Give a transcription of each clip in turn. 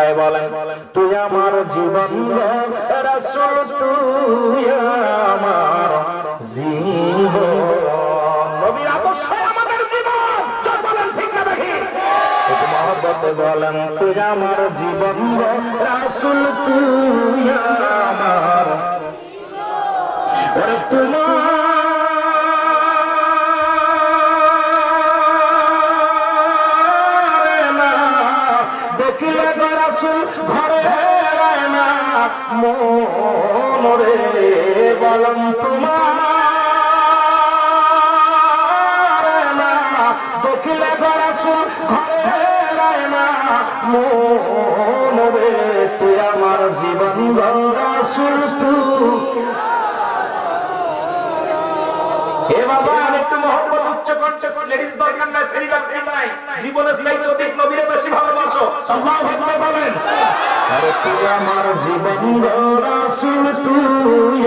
বলেন, তুই আমার জীবন রসুল, তুই আমার জীবন নবী অবশ্যই আমাদের জীবন বলেন তুই আমার জীবন রসুল, তুই দেখিলে গরাসুল ঘরে না। মোরে বলম তোমার না। দেখিলে গরাসুল ঘরে না। মোরে তুই আমার জীবন গরাসুল তুই। হে বাবা একটু মহব্বত উচ্চ কণ্ঠে লেডিস দরকার নাই দরকার নাই জীবনের অধিক নবীরে বেশি ভালোবাসো। বলেন। আমার জীবন রাসূল তুই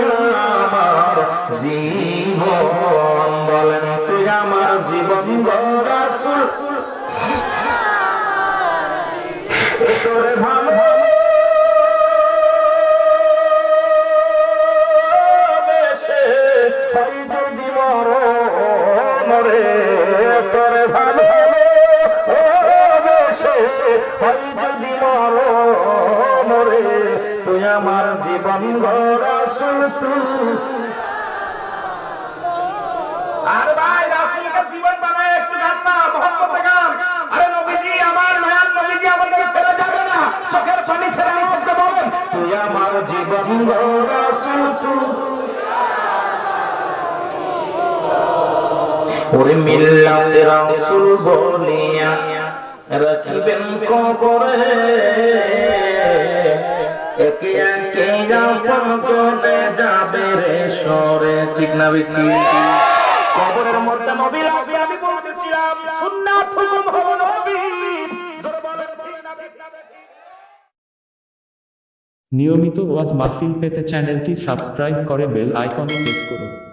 আমার জীবন বলেন, তুই আমার জীবন তোরে ভালো মরে তোরে ভালো আমার জীবন আর ভাই, রাসূলকে জীবন বানায় একটু না মহব্বতে গান। আরে নবীজি, আমার নয়ান নবীজি আমাকে ফেলে যাবে না। চোখের তুই আমার জীবন ওরে মিল্লাতে রাসূল বলিয়া রাখিবেন কবরে। একে একে যাবে রে সরে, ঠিক না কবরের মধ্যে নবী লাগবে আমি বলতেছিলাম নিয়মিত ওয়াজ মাহফিল পেতে চ্যানেলটি সাবস্ক্রাইব করে বেল আইকনে প্রেস করুন।